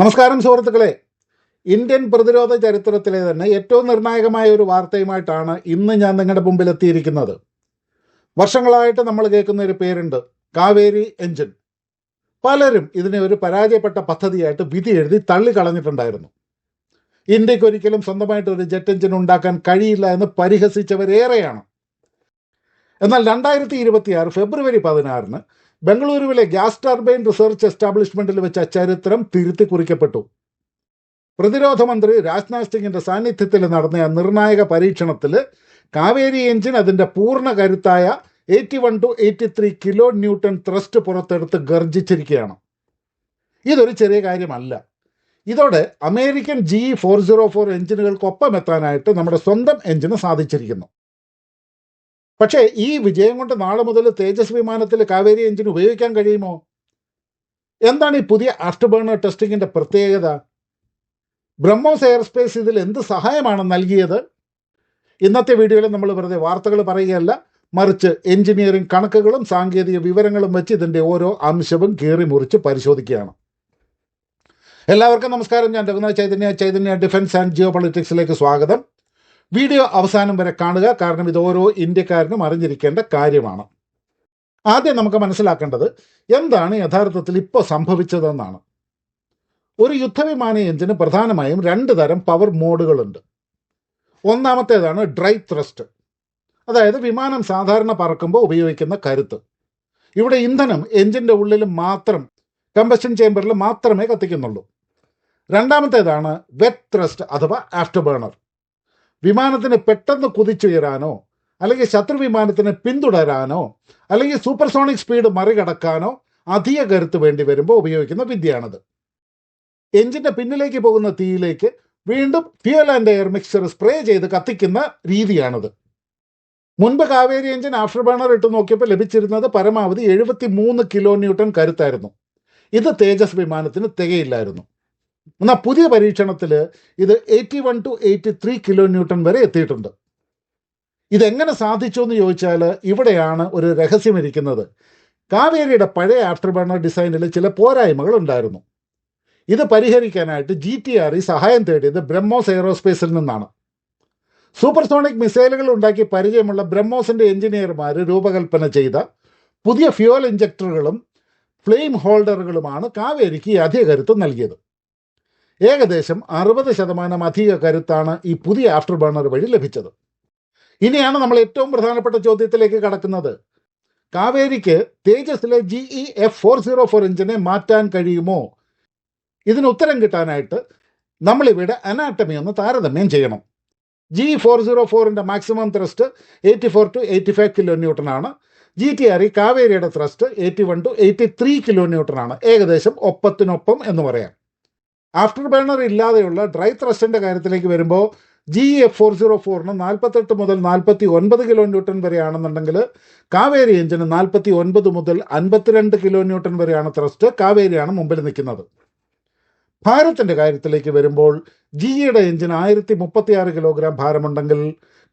നമസ്കാരം സുഹൃത്തുക്കളെ. ഇന്ത്യൻ പ്രതിരോധ ചരിത്രത്തിലെ തന്നെ ഏറ്റവും നിർണായകമായ ഒരു വാർത്തയുമായിട്ടാണ് ഇന്ന് ഞാൻ നിങ്ങളുടെ മുമ്പിൽ എത്തിയിരിക്കുന്നത് വർഷങ്ങളായിട്ട് നമ്മൾ കേൾക്കുന്ന ഒരു പേരുണ്ട് കാവേരി എഞ്ചിൻ. പലരും ഇതിനെ ഒരു പരാജയപ്പെട്ട പദ്ധതിയായിട്ട് വിധി എഴുതി തള്ളിക്കളഞ്ഞിട്ടുണ്ടായിരുന്നു. ഇന്ത്യയ്ക്ക് ഒരിക്കലും സ്വന്തമായിട്ട് ഒരു ജെറ്റ് എഞ്ചിൻ ഉണ്ടാക്കാൻ കഴിയില്ല എന്ന് പരിഹസിച്ചവരേറെയാണ്. എന്നാൽ രണ്ടായിരത്തി ഇരുപത്തിയാറ് ഫെബ്രുവരി പതിനാറിന് ബംഗളൂരുവിലെ ഗ്യാസ് ടർബൈൻ റിസർച്ച് എസ്റ്റാബ്ലിഷ്മെന്റിൽ വെച്ച ചരിത്രം തിരുത്തി കുറിക്കപ്പെട്ടു. പ്രതിരോധ മന്ത്രി രാജ്നാഥ് സിംഗിന്റെ സാന്നിധ്യത്തിൽ നടന്ന നിർണായക പരീക്ഷണത്തിൽ കാവേരി എഞ്ചിൻ അതിന്റെ പൂർണ കരുത്തായ eighty one to eighty three kilo newton thrust പുറത്തെടുത്ത് ഗർജിച്ചിരിക്കുകയാണ്. ഇതൊരു ചെറിയ കാര്യമല്ല. ഇതോടെ American G four zero four എഞ്ചിനുകൾക്കൊപ്പം എത്താനായിട്ട് നമ്മുടെ സ്വന്തം എഞ്ചിന് സാധിച്ചിരിക്കുന്നു. പക്ഷേ ഈ വിജയം കൊണ്ട് നാളെ മുതൽ തേജസ് വിമാനത്തിൽ കാവേരി എഞ്ചിൻ ഉപയോഗിക്കാൻ കഴിയുമോ? എന്താണ് ഈ പുതിയ ആഫ്റ്റർ ബേണർ ടെസ്റ്റിംഗിന്റെ പ്രത്യേകത? ബ്രഹ്മോസ് എയർസ്പേസ് ഇതിൽ എന്ത് സഹായമാണ് നൽകിയത്? ഇന്നത്തെ വീഡിയോയിൽ നമ്മൾ വെറുതെ വാർത്തകൾ പറയുകയല്ല മറിച്ച് എഞ്ചിനീയറിംഗ് കണക്കുകളും സാങ്കേതിക വിവരങ്ങളും വെച്ച് ഇതിന്റെ ഓരോ അംശവും കീറി മുറിച്ച് പരിശോധിക്കുകയാണ്. എല്ലാവർക്കും നമസ്കാരം. ഞാൻ Raghunath Chaitanya. Chaitanya defence and geo പൊളിറ്റിക്സിലേക്ക് സ്വാഗതം. വീഡിയോ അവസാനം വരെ കാണുക. കാരണം ഇത് ഓരോ ഇന്ത്യക്കാരനും അറിഞ്ഞിരിക്കേണ്ട കാര്യമാണ്. ആദ്യം നമുക്ക് മനസ്സിലാക്കേണ്ടത് എന്താണ് യഥാർത്ഥത്തിൽ ഇപ്പോൾ സംഭവിച്ചതെന്നാണ്. ഒരു യുദ്ധവിമാന എഞ്ചിന് പ്രധാനമായും രണ്ട് തരം പവർ മോഡുകളുണ്ട്. ഒന്നാമത്തേതാണ് ഡ്രൈ ത്രസ്റ്റ് അതായത് വിമാനം സാധാരണ പറക്കുമ്പോൾ ഉപയോഗിക്കുന്ന കരുത്ത്. ഇവിടെ ഇന്ധനം എഞ്ചിന്റെ ഉള്ളിൽ മാത്രം കമ്പഷൻ ചേമ്പറിൽ മാത്രമേ കത്തിക്കുന്നുള്ളൂ. രണ്ടാമത്തേതാണ് വെറ്റ് ത്രസ്റ്റ് അഥവാ ആഫ്റ്റർ ബേണർ വിമാനത്തിന് പെട്ടെന്ന് കുതിച്ചുയരാനോ അല്ലെങ്കിൽ ശത്രു വിമാനത്തിന് പിന്തുടരാനോ അല്ലെങ്കിൽ സൂപ്പർസോണിക് സ്പീഡ് മറികടക്കാനോ അധിക കരുത്ത് വേണ്ടി വരുമ്പോൾ ഉപയോഗിക്കുന്ന വിദ്യയാണത്. എഞ്ചിന്റെ പിന്നിലേക്ക് പോകുന്ന തീയിലേക്ക് വീണ്ടും fuel and air mixture spray ചെയ്ത് കത്തിക്കുന്ന രീതിയാണിത്. മുൻപ് കാവേരി എഞ്ചിൻ ആഫ്റ്റർ ബേണർ ഇട്ട് നോക്കിയപ്പോൾ ലഭിച്ചിരുന്നത് പരമാവധി എഴുപത്തി മൂന്ന് കിലോ ന്യൂട്ടൺ കരുത്തായിരുന്നു. ഇത് തേജസ് വിമാനത്തിന് തികയില്ലായിരുന്നു. എന്നാൽ പുതിയ പരീക്ഷണത്തിൽ ഇത് eighty one to eighty three kilo newton വരെ എത്തിയിട്ടുണ്ട്. ഇതെങ്ങനെ സാധിച്ചു എന്ന് ചോദിച്ചാൽ ഇവിടെയാണ് ഒരു രഹസ്യം ഇരിക്കുന്നത്. കാവേരിയുടെ പഴയ ആഫ്റ്റർ ബർണർ ഡിസൈനിൽ ചില പോരായ്മകൾ ഉണ്ടായിരുന്നു. ഇത് പരിഹരിക്കാനായിട്ട് ജി ടി ആർ ഇ സഹായം തേടിയത് ബ്രഹ്മോസ് എയറോസ്പേസിൽ നിന്നാണ്. സൂപ്പർസോണിക് മിസൈലുകൾ ഉണ്ടാക്കി പരിചയമുള്ള ബ്രഹ്മോസിന്റെ എഞ്ചിനീയർമാർ രൂപകൽപ്പന ചെയ്ത പുതിയ ഫ്യൂവൽ ഇഞ്ചക്ടറുകളും ഫ്ലെയിം ഹോൾഡറുകളുമാണ് കാവേരിക്ക് ഈ അധിക കരുത്ത് നൽകിയത്. ഏകദേശം അറുപത് ശതമാനം അധിക കരുത്താണ് ഈ പുതിയ ആഫ്റ്റർ ബേണർ വഴി ലഭിച്ചത്. ഇനിയാണ് നമ്മൾ ഏറ്റവും പ്രധാനപ്പെട്ട ചോദ്യത്തിലേക്ക് കടക്കുന്നത്. കാവേരിക്ക് തേജസിലെ G E F four zero four എഞ്ചിനെ മാറ്റാൻ കഴിയുമോ? ഇതിന് ഉത്തരം കിട്ടാനായിട്ട് നമ്മളിവിടെ അനാട്ടമി ഒന്ന് താരതമ്യം ചെയ്യണം. ജി ഫോർ സീറോ ഫോറിന്റെ maximum thrust eighty four to eighty five kilo newton ആണ്. G T R E കാവേരിയുടെ thrust eighty one to eighty three kilo newton ആണ്. ഏകദേശം ഒപ്പത്തിനൊപ്പം എന്ന് പറയാം. ആഫ്റ്റർ ബേണർ ഇല്ലാതെയുള്ള ഡ്രൈ ത്രസ്റ്റിന്റെ കാര്യത്തിലേക്ക് വരുമ്പോൾ ജി എഫ് ഫോർ സീറോ ഫോറിന് നാൽപ്പത്തെട്ട് മുതൽ നാൽപ്പത്തി ഒൻപത് കിലോ ന്യൂട്ടൺ വരെയാണെന്നുണ്ടെങ്കിൽ കാവേരി എഞ്ചിന് നാൽപ്പത്തി ഒൻപത് മുതൽ അൻപത്തിരണ്ട് കിലോ ന്യൂട്ടൺ വരെയാണ് ത്രസ്റ്റ് കാവേരിയാണ് മുമ്പിൽ നിൽക്കുന്നത്. ഭാരത്തിന്റെ കാര്യത്തിലേക്ക് വരുമ്പോൾ ജിയുടെ എഞ്ചിന് ആയിരത്തി മുപ്പത്തി ആറ് കിലോഗ്രാം ഭാരമുണ്ടെങ്കിൽ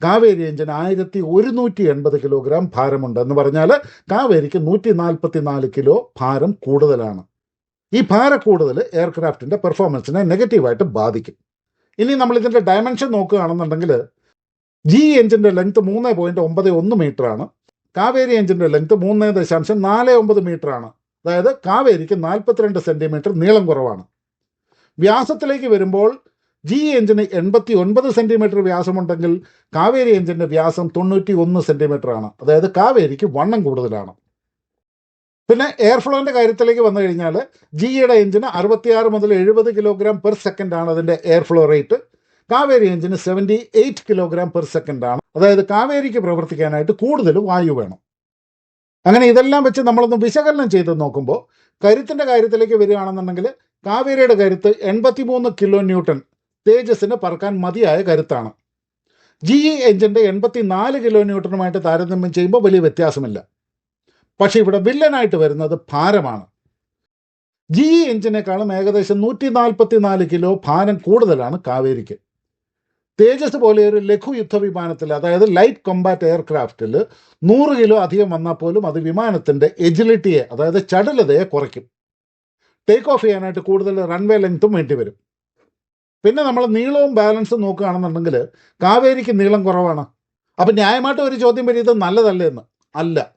കാവേരി എഞ്ചിന് ആയിരത്തി ഒരുന്നൂറ്റി എൺപത് കിലോഗ്രാം ഭാരമുണ്ട് എന്ന് പറഞ്ഞാൽ കാവേരിക്ക് നൂറ്റി നാൽപ്പത്തി നാല് കിലോ ഭാരം കൂടുതലാണ്. ഈ ഭാര കൂടുതൽ എയർക്രാഫ്റ്റിന്റെ പെർഫോമൻസിനെ നെഗറ്റീവായിട്ട് ബാധിക്കും. ഇനി നമ്മൾ ഇതിന്റെ ഡയമെൻഷൻ നോക്കുകയാണെന്നുണ്ടെങ്കിൽ ജി എഞ്ചിന്റെ ലെങ്ത് മൂന്ന് പോയിന്റ് ഒമ്പത് ഒന്ന് മീറ്റർ ആണ് കാവേരി എഞ്ചിന്റെ ലെങ്ത് മൂന്ന് ദശാംശം നാല് ഒമ്പത് മീറ്റർ ആണ് അതായത് കാവേരിക്ക് നാൽപ്പത്തിരണ്ട് സെന്റിമീറ്റർ നീളം കുറവാണ്. വ്യാസത്തിലേക്ക് വരുമ്പോൾ ജി എഞ്ചിന് എൺപത്തി ഒൻപത് സെന്റിമീറ്റർ വ്യാസമുണ്ടെങ്കിൽ കാവേരി എഞ്ചിന്റെ വ്യാസം തൊണ്ണൂറ്റി ഒന്ന് സെന്റിമീറ്റർ ആണ് അതായത് കാവേരിക്ക് വണ്ണം കൂടുതലാണ്. പിന്നെ എയർ ഫ്ലോന്റെ കാര്യത്തിലേക്ക് വന്നു കഴിഞ്ഞാൽ ജിയുടെ എഞ്ചിന് അറുപത്തിയാറ് മുതൽ എഴുപത് കിലോഗ്രാം പെർ സെക്കൻഡ് ആണ് അതിന്റെ എയർ ഫ്ലോ റേറ്റ് കാവേരി എഞ്ചിന് seventy eight kilogram per second ആണ്. അതായത് കാവേരിക്ക് പ്രവർത്തിക്കാനായിട്ട് കൂടുതൽ വായു വേണം. അങ്ങനെ ഇതെല്ലാം വെച്ച് നമ്മളൊന്ന് വിശകലനം ചെയ്ത് നോക്കുമ്പോൾ കരുത്തിന്റെ കാര്യത്തിലേക്ക് വരികയാണെന്നുണ്ടെങ്കിൽ കാവേരിയുടെ കരുത്ത് എൺപത്തിമൂന്ന് കിലോ ന്യൂട്ടൺ തേജസ്സിന് പറക്കാൻ മതിയായ കരുത്താണ്. ജി ഇ എഞ്ചിന്റെ എൺപത്തി നാല് കിലോ ന്യൂട്ടണുമായിട്ട് താരതമ്യം ചെയ്യുമ്പോൾ വലിയ വ്യത്യാസമില്ല. പക്ഷേ ഇവിടെ വില്ലനായിട്ട് വരുന്നത് ഭാരമാണ്. ജി ഇ എഞ്ചിനേക്കാളും ഏകദേശം നൂറ്റി നാൽപ്പത്തി നാല് കിലോ ഭാരം കൂടുതലാണ് കാവേരിക്ക്. തേജസ് പോലെ ഒരു ലഘു യുദ്ധവിമാനത്തിൽ അതായത് ലൈറ്റ് കൊമ്പാറ്റ് എയർക്രാഫ്റ്റിൽ നൂറ് കിലോ അധികം വന്നാൽ പോലും അത് വിമാനത്തിന്റെ എജിലിറ്റിയെ അതായത് ചടുലതയെ കുറയ്ക്കും. ടേക്ക് ഓഫ് ചെയ്യാനായിട്ട് കൂടുതൽ റൺവേ ലെങ്ത്തും വേണ്ടി വരും. പിന്നെ നമ്മൾ നീളവും ബാലൻസും നോക്കുകയാണെന്നുണ്ടെങ്കിൽ കാവേരിക്ക് നീളം കുറവാണ്. അപ്പം ന്യായമായിട്ട് ഒരു ചോദ്യം വരും ഇത് നല്ലതല്ലേ എന്ന്? അല്ല.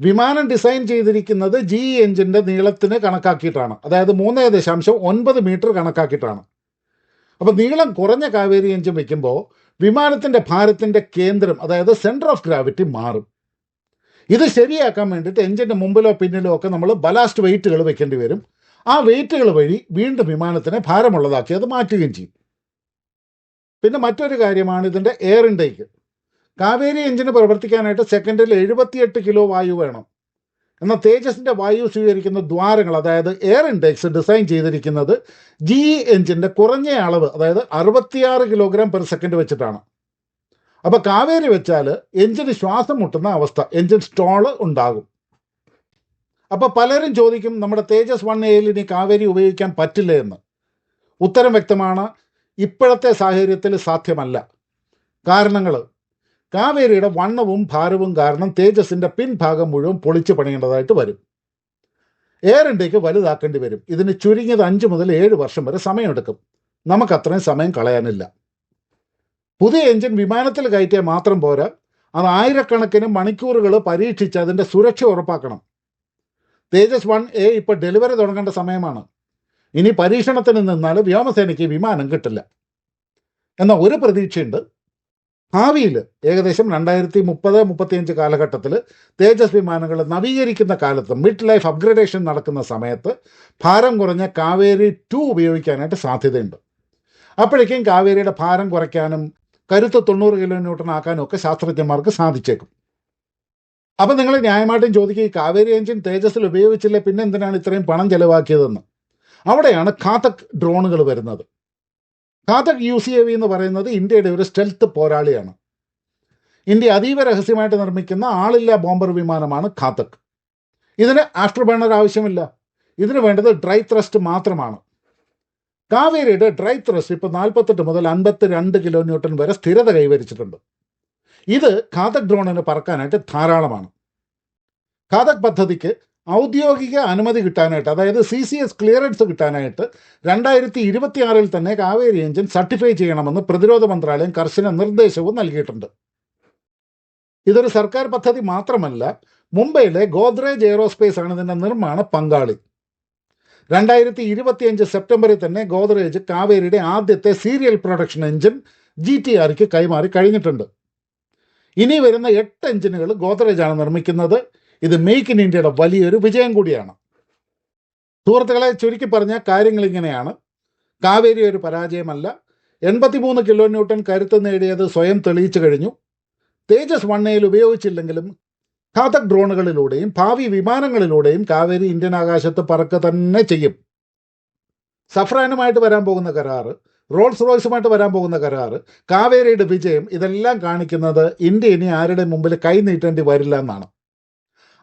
വിമാനം ഡിസൈൻ ചെയ്തിരിക്കുന്നത് ജി എഞ്ചിന്റെ നീളത്തിന് കണക്കാക്കിയിട്ടാണ്. അതായത് മൂന്ന് ദശാംശം ഒൻപത് മീറ്റർ കണക്കാക്കിയിട്ടാണ്. അപ്പോൾ നീളം കുറഞ്ഞ കാവേരി എഞ്ചിൻ വയ്ക്കുമ്പോൾ വിമാനത്തിന്റെ ഭാരത്തിന്റെ കേന്ദ്രം അതായത് സെന്റർ ഓഫ് ഗ്രാവിറ്റി മാറും. ഇത് ശരിയാക്കാൻ വേണ്ടിയിട്ട് എഞ്ചിന്റെ മുമ്പിലോ പിന്നിലോ ഒക്കെ നമ്മൾ ബലാസ്റ്റ് വെയിറ്റുകൾ വെക്കേണ്ടി വരും. ആ വെയിറ്റുകൾ വഴി വീണ്ടും വിമാനത്തിനെ ഭാരമുള്ളതാക്കി അത് മാറ്റുകയും ചെയ്യും. പിന്നെ മറ്റൊരു കാര്യമാണ് ഇതിന്റെ എയർ ഇൻടേക്ക് കാവേരി എഞ്ചിന് പ്രവർത്തിക്കാനായിട്ട് സെക്കൻഡിൽ എഴുപത്തിയെട്ട് കിലോ വായു വേണം. എന്നാൽ തേജസിന്റെ വായു സ്വീകരിക്കുന്ന ദ്വാരങ്ങൾ അതായത് എയർ ഇൻഡെക്സ് ഡിസൈൻ ചെയ്തിരിക്കുന്നത് ജി ഇ എഞ്ചിന്റെ കുറഞ്ഞ അളവ് അതായത് അറുപത്തിയാറ് കിലോഗ്രാം പെർ സെക്കൻഡ് വെച്ചിട്ടാണ്. അപ്പോൾ കാവേരി വെച്ചാൽ എഞ്ചിന് ശ്വാസം മുട്ടുന്ന അവസ്ഥ എഞ്ചിൻ സ്റ്റോൾ ഉണ്ടാകും. അപ്പോൾ പലരും ചോദിക്കും നമ്മുടെ തേജസ് വൺ എയിൽ ഇനി കാവേരി ഉപയോഗിക്കാൻ പറ്റില്ല എന്ന്? ഉത്തരം വ്യക്തമാണ് ഇപ്പോഴത്തെ സാഹചര്യത്തിൽ സാധ്യമല്ല. കാരണങ്ങൾ കാവേരിയുടെ വണ്ണവും ഭാരവും കാരണം തേജസിന്റെ പിൻഭാഗം മുഴുവൻ പൊളിച്ചു പണിയേണ്ടതായിട്ട് വരും. എയർ ഇന്ത്യയ്ക്ക് വലുതാക്കേണ്ടി വരും. ഇതിന് ചുരുങ്ങിയത് അഞ്ച് മുതൽ ഏഴ് വർഷം വരെ സമയമെടുക്കും. നമുക്ക് അത്രയും സമയം കളയാനില്ല. പുതിയ എഞ്ചിൻ വിമാനത്തിൽ കയറ്റിയാൽ മാത്രം പോരാ. അത് ആയിരക്കണക്കിന് മണിക്കൂറുകൾ പരീക്ഷിച്ച് അതിന്റെ സുരക്ഷ ഉറപ്പാക്കണം. തേജസ് വൺ എ ഇപ്പോൾ ഡെലിവറി തുടങ്ങേണ്ട സമയമാണ്. ഇനി പരീക്ഷണത്തിന് നിന്നാൽ വ്യോമസേനയ്ക്ക് വിമാനം കിട്ടില്ല. എന്ന ഒരു പ്രതീക്ഷയുണ്ട്. ഭാവിയിൽ ഏകദേശം രണ്ടായിരത്തി മുപ്പത് മുപ്പത്തിയഞ്ച് കാലഘട്ടത്തിൽ തേജസ് വിമാനങ്ങൾ നവീകരിക്കുന്ന കാലത്ത് മിഡ് ലൈഫ് അപ്ഗ്രഡേഷൻ നടക്കുന്ന സമയത്ത് ഭാരം കുറഞ്ഞ കാവേരി ടു ഉപയോഗിക്കാനായിട്ട് സാധ്യതയുണ്ട്. അപ്പോഴേക്കും കാവേരിയുടെ ഭാരം കുറയ്ക്കാനും കരുത്ത് തൊണ്ണൂറ് കിലോ ന്യൂട്ടൺ ആക്കാനും ഒക്കെ ശാസ്ത്രജ്ഞന്മാർക്ക് സാധിച്ചേക്കും. അപ്പം നിങ്ങൾ ന്യായമായിട്ടും ചോദിക്കുക ഈ കാവേരി എഞ്ചിൻ തേജസ്സിൽ ഉപയോഗിച്ചില്ല? പിന്നെ എന്തിനാണ് ഇത്രയും പണം ചെലവാക്കിയതെന്ന്? അവിടെയാണ് ഘാതക് ഡ്രോണുകൾ വരുന്നത്. Ghatak U C A V എന്ന് പറയുന്നത് ഇന്ത്യയുടെ ഒരു സ്റ്റെൽത്ത് പോരാളിയാണ്. ഇന്ത്യ അതീവ രഹസ്യമായിട്ട് നിർമ്മിക്കുന്ന ആളില്ല ബോംബർ വിമാനമാണ് ഘാതക്. ഇതിന് ആഫ്റ്റർ ബേണർ ആവശ്യമില്ല. ഇതിന് വേണ്ടത് ഡ്രൈ ത്രസ്റ്റ് മാത്രമാണ്. കാവേരിയുടെ ഡ്രൈ ത്രസ്റ്റ് ഇപ്പോൾ നാൽപ്പത്തെട്ട് മുതൽ അൻപത്തി രണ്ട് കിലോ ന്യൂട്ടൺ വരെ സ്ഥിരത കൈവരിച്ചിട്ടുണ്ട്. ഇത് ഘാതക് ഡ്രോണിന് പറക്കാനായിട്ട് ധാരാളമാണ്. ഘാതക് പദ്ധതിക്ക് ഔദ്യോഗിക അനുമതി കിട്ടാനായിട്ട് അതായത് സി സി എസ് ക്ലിയറൻസ് കിട്ടാനായിട്ട് രണ്ടായിരത്തി ഇരുപത്തിയാറിൽ തന്നെ കാവേരി എഞ്ചിൻ സർട്ടിഫൈ ചെയ്യണമെന്ന് പ്രതിരോധ മന്ത്രാലയം കർശന നിർദ്ദേശവും നൽകിയിട്ടുണ്ട്. ഇതൊരു സർക്കാർ പദ്ധതി മാത്രമല്ല മുംബൈയിലെ ഗോദ്രേജ് എയറോസ്പേസ് ആണ് ഇതിന്റെ നിർമ്മാണ പങ്കാളി. രണ്ടായിരത്തി ഇരുപത്തിയഞ്ച് സെപ്റ്റംബറിൽ തന്നെ ഗോദ്രേജ് കാവേരിയുടെ ആദ്യത്തെ serial production engine G T ആർക്ക് കൈമാറി കഴിഞ്ഞിട്ടുണ്ട്. ഇനി വരുന്ന എട്ട് എഞ്ചിനുകൾ ഗോദ്രേജ് ആണ് നിർമ്മിക്കുന്നത്. ഇത് മേക്ക് ഇൻ ഇന്ത്യയുടെ വലിയൊരു വിജയം കൂടിയാണ്. സുഹൃത്തുക്കളെ ചുരുക്കി പറഞ്ഞ കാര്യങ്ങൾ ഇങ്ങനെയാണ് കാവേരി ഒരു പരാജയമല്ല. എൺപത്തിമൂന്ന് കിലോ ന്യൂട്ടൺ കരുത്ത് നേടിയത് സ്വയം തെളിയിച്ചു കഴിഞ്ഞു. തേജസ് വണ്ണയിൽ ഉപയോഗിച്ചില്ലെങ്കിലും ഘാതക് ഡ്രോണുകളിലൂടെയും ഭാവി വിമാനങ്ങളിലൂടെയും കാവേരി ഇന്ത്യൻ ആകാശത്ത് പറക്ക തന്നെ ചെയ്യും. സഫ്രാനുമായിട്ട് വരാൻ പോകുന്ന കരാറ് റോൾസ് റോയ്സുമായിട്ട് വരാൻ പോകുന്ന കരാറ് കാവേരിയുടെ വിജയം ഇതെല്ലാം കാണിക്കുന്നത് ഇന്ത്യ ഇനി ആരുടെ മുമ്പിൽ കൈ നീട്ടേണ്ടി വരില്ല എന്നാണ്.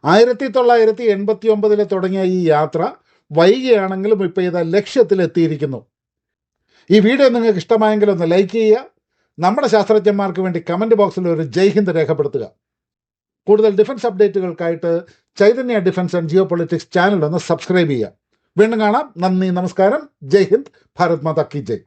ആയിരത്തി തൊള്ളായിരത്തി എൺപത്തി ഒമ്പതിൽ തുടങ്ങിയ ഈ യാത്ര വൈകിയാണെങ്കിലും ഇപ്പോൾ ഇത് ലക്ഷ്യത്തിലെത്തിയിരിക്കുന്നു. ഈ വീഡിയോ നിങ്ങൾക്ക് ഇഷ്ടമായെങ്കിൽ ഒന്ന് ലൈക്ക് ചെയ്യുക. നമ്മുടെ ശാസ്ത്രജ്ഞന്മാർക്ക് വേണ്ടി കമന്റ് ബോക്സിൽ ഒരു ജയ്ഹിന്ദ് രേഖപ്പെടുത്തുക. കൂടുതൽ defence അപ്ഡേറ്റുകൾക്കായിട്ട് Chaitanya defence and geopolitics channel ഒന്ന് സബ്സ്ക്രൈബ് ചെയ്യുക. വീണ്ടും കാണാം. നന്ദി നമസ്കാരം. ജയ് ഹിന്ദ് ഭാരത് മാതാ കി ജയ്.